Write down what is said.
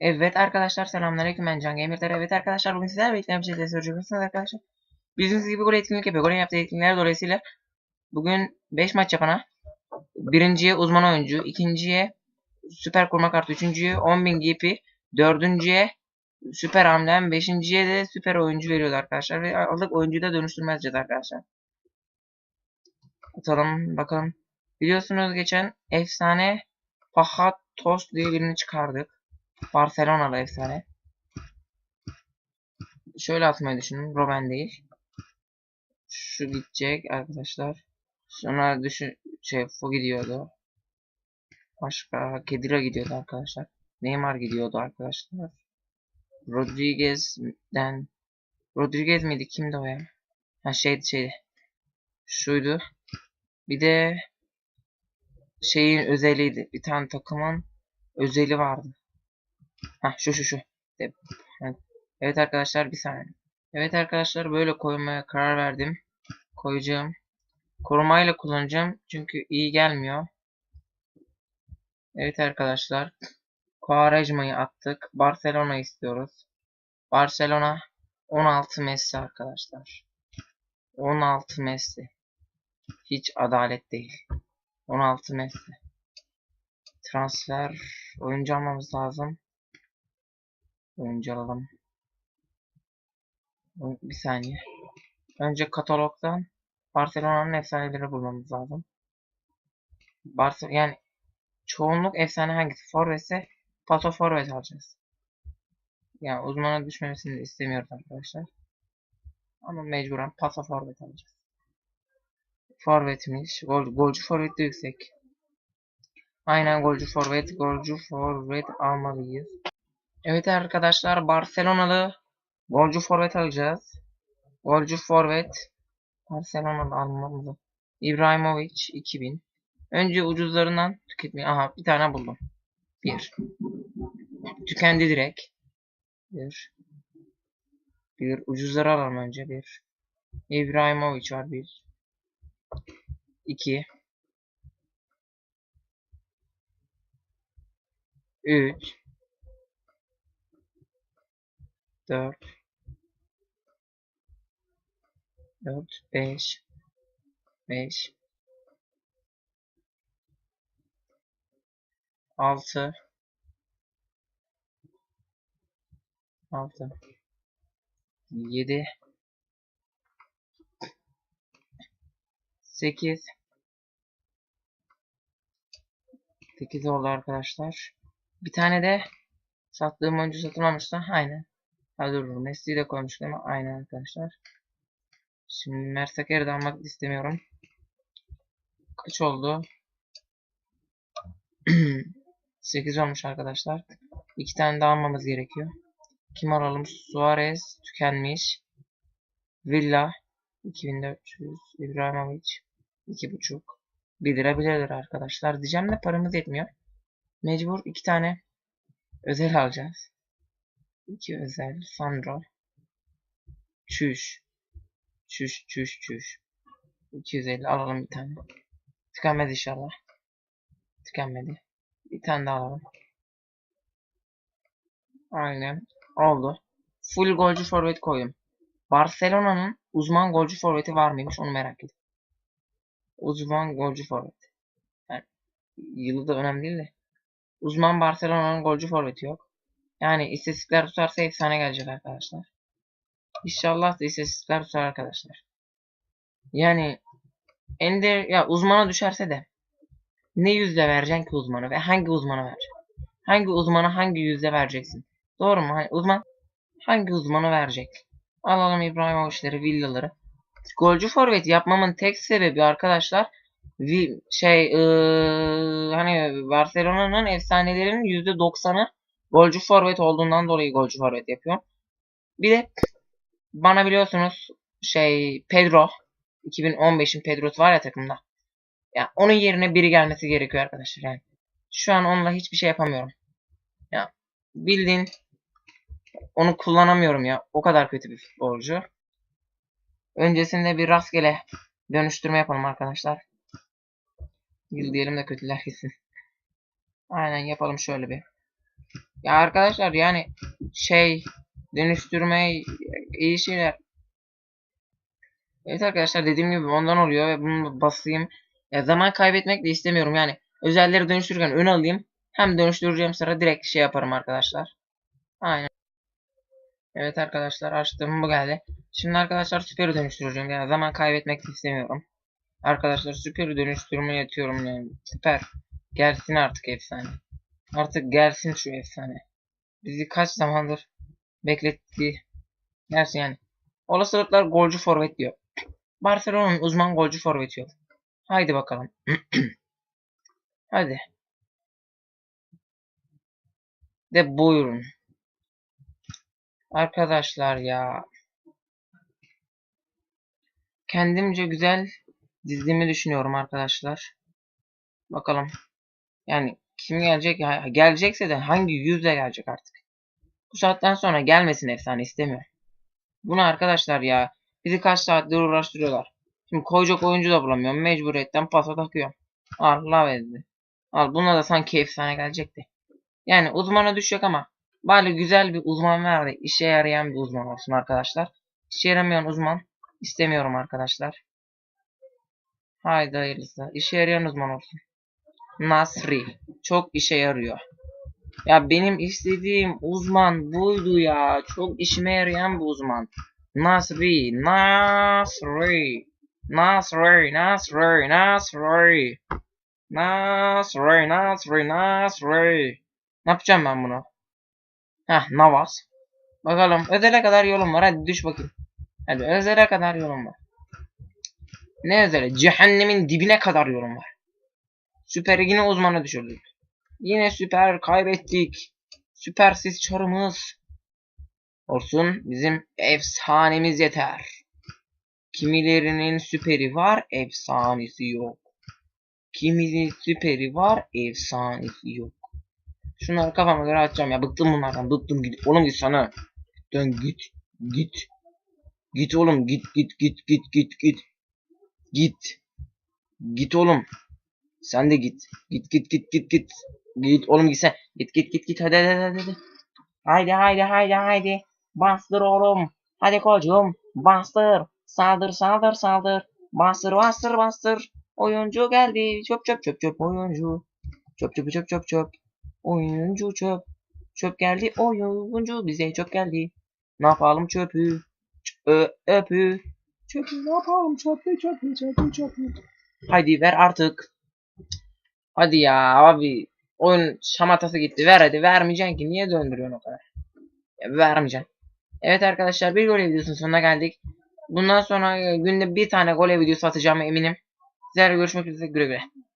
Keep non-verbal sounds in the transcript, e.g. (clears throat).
Evet arkadaşlar selamünaleyküm ben Can Gamer'der. Evet arkadaşlar bugün sizlerle birlikte bir şey de soracaksınız arkadaşlar. Bildiğiniz gibi gol etkinlik yapıyor. Golün yaptığı etkinlikler dolayısıyla bugün 5 maç yapana birinciye uzman oyuncu, ikinciye süper kurma kartı, üçüncüye 10.000 GP, dördüncüye süper hamlem, beşinciye de süper oyuncu veriyordu arkadaşlar. Ve aldık oyuncuyu da dönüştürmezeceğiz arkadaşlar. Atalım bakalım. Biliyorsunuz geçen efsane Fahat Tost diye birini çıkardık. Barcelona'lı efsane. Şöyle atmayı düşünün. Robben değil. Şu gidecek arkadaşlar. Sonra düşün şey Fu gidiyordu. Başka Kedira gidiyordu arkadaşlar. Neymar gidiyordu arkadaşlar. Rodriguez'den Rodriguez miydi? Kimdi o ya? Ha şeydi şeydi. Şuydu. Bir de şeyin özeliydi. Bir tane takımın özeli vardı. Ha şu şu şu. Evet arkadaşlar bir saniye. Evet arkadaşlar böyle koymaya karar verdim. Koyacağım. Korumayla kullanacağım. Çünkü iyi gelmiyor. Evet arkadaşlar. Quaresma'yı attık. Barcelona istiyoruz. Barcelona 16 Messi arkadaşlar. 16 Messi. Hiç adalet değil. 16 Messi. Transfer oyuncu almamız lazım. Oyuncu alalım. Bir saniye. Önce katalogdan Barcelona'nın efsaneleri bulmamız lazım. Barcelona yani çoğunluk efsane hangisi? Forvet'se Paso Forvet alacağız. Yani uzmana düşmemesini istemiyoruz arkadaşlar. Ama mecburen Paso Forvet alacağız. Forvet'miş. Gol, golcü forvet de yüksek. Aynen golcü forvet, golcü forvet almalıyız. Evet arkadaşlar Barcelona'lı golcü forvet alacağız. Golcü forvet Barcelona'da almamız. İbrahimovic 2000. Önce ucuzlarından tüketmeyi. Aha bir tane buldum. Bir. Tükendi direkt. Bir. Bir. Ucuzları alalım önce. Bir. İbrahimovic var bir. İki. Üç. Dört. Dört. Beş. Beş. Altı. Altı. Yedi. Sekiz. Sekiz oldu arkadaşlar. Bir tane de sattığım oyuncu satılmamıştı. Aynen. Hadi dur. Messi'yi de koymuştum ama aynen arkadaşlar. Şimdi Mersaker'i de almak istemiyorum. Kaç oldu? (clears throat) 8 olmuş arkadaşlar. İki tane daha almamız gerekiyor. Kim alalım? Suarez tükenmiş. Villa 2400. İbrahimovic 2.5. 1 lira 1 lira arkadaşlar. Diyeceğim de paramız yetmiyor. Mecbur iki tane özel alacağız. İki özel. Sandro. Çüş. Çüş çüş çüş. 250 alalım bir tane. Tükenmedi inşallah. Tükenmedi. Bir tane daha alalım. Aynen. Oldu. Full golcü forvet koydum. Barcelona'nın uzman golcü forveti var mıymış onu merak ediyorum. Uzman golcü forvet. Yani yılı da önemli değil de. Uzman Barcelona'nın golcü forveti yok. Yani istatistikler tutarsa efsane gelecek arkadaşlar. İnşallah da istatistikler tutar arkadaşlar. Yani Ender ya uzmana düşerse de ne yüzde vereceksin ki uzmanı ve hangi uzmana vereceksin? Hangi uzmana hangi yüzde vereceksin? Doğru mu? Hani uzman hangi uzmanı verecek? Alalım İbrahimovic'leri, Villa'ları. Golcü forvet yapmamın tek sebebi arkadaşlar şey ıı, hani Barcelona'nın efsanelerinin %90'ı golcü forvet olduğundan dolayı golcü forvet yapıyorum. Bir de bana biliyorsunuz şey Pedro 2015'in Pedro'su var ya takımda. Ya onun yerine biri gelmesi gerekiyor arkadaşlar yani. Şu an onunla hiçbir şey yapamıyorum. Ya bildiğin onu kullanamıyorum ya. O kadar kötü bir futbolcu. Öncesinde bir rastgele dönüştürme yapalım arkadaşlar. Yıl diyelim de kötüler gitsin. Aynen yapalım şöyle bir. Ya arkadaşlar yani şey dönüştürme iyi şeyler. Evet arkadaşlar dediğim gibi ondan oluyor ve bunu basayım. Ya zaman kaybetmek de istemiyorum yani. Özelleri dönüştürürken ön alayım. Hem dönüştüreceğim sıra direkt şey yaparım arkadaşlar. Aynen. Evet arkadaşlar açtım bu geldi. Şimdi arkadaşlar süperi dönüştüreceğim. Yani zaman kaybetmek istemiyorum. Arkadaşlar süperi dönüştürmeye yatıyorum yani. Süper. Gelsin artık efsane. Artık gelsin şu efsane. Bizi kaç zamandır bekletti. Gelsin yani. Olasılıklar golcü forvet diyor. Barcelona'nın uzman golcü forveti yok. Haydi bakalım. (clears throat) Hadi. De buyurun. Arkadaşlar ya. Kendimce güzel dizdiğimi düşünüyorum arkadaşlar. Bakalım. Yani kim gelecek? Gelecekse de hangi yüzle gelecek artık. Bu saatten sonra gelmesin efsane istemiyor. Bunu arkadaşlar ya bizi kaç saattir uğraştırıyorlar. Şimdi koyacak oyuncu da bulamıyorum. Mecburiyetten pasa takıyorum. Allah verdi. Al buna da sanki efsane gelecekti. Yani uzmana düşecek ama bari güzel bir uzman ver de işe yarayan bir uzman olsun arkadaşlar. İşe yaramayan uzman istemiyorum arkadaşlar. Haydi hayırlısı. İşe yarayan uzman olsun. Nasri. Çok işe yarıyor. Ya benim istediğim uzman buydu ya. Çok işime yarayan bir uzman. Nasri, Nasri, Nasri, Nasri, Nasri, Nasri, Nasri, Nasri. Ne yapacağım ben bunu? Heh, Navas. Bakalım özele kadar yolum var. Hadi düş bakayım. Hadi özele kadar yolum var. Ne özele? Cehennemin dibine kadar yolum var. Süper yine uzmanı düşürdük. Yine süper kaybettik. Süpersiz çarımız. Olsun bizim efsanemiz yeter. Kimilerinin süperi var, efsanesi yok. Kimisinin süperi var, efsanesi yok. Şunları kafama göre açacağım ya. Bıktım bunlardan. Bıktım git. Oğlum git sana. Dön git. Git. Git oğlum git git git git git git. Git. Git oğlum. Sen de git. Git git git git git. Git oğlum git sen. Git git git git hadi hadi. hadi. Haydi haydi haydi haydi. Bastır oğlum. Hadi kocuğum. Bastır. Saldır saldır saldır. Bastır bastır bastır. Oyuncu geldi. Çöp çöp çöp çöp oyuncu. Çöp çöp çöp çöp çöp. Oyuncu çöp. Çöp geldi. Oyuncu bize çöp geldi. Ne yapalım çöpü? Çö öpü. Çöpü ne yapalım çöpü çöpü çöpü çöpü. Haydi ver artık. Hadi ya abi. Oyun şamatası gitti. Ver hadi. Vermeyeceksin ki. Niye döndürüyorsun o kadar? Ya, vermeyeceksin. Evet arkadaşlar bir gol videosunun sonuna geldik. Bundan sonra e, günde bir tane gol videosu atacağım eminim. Sizlerle görüşmek üzere güle güle.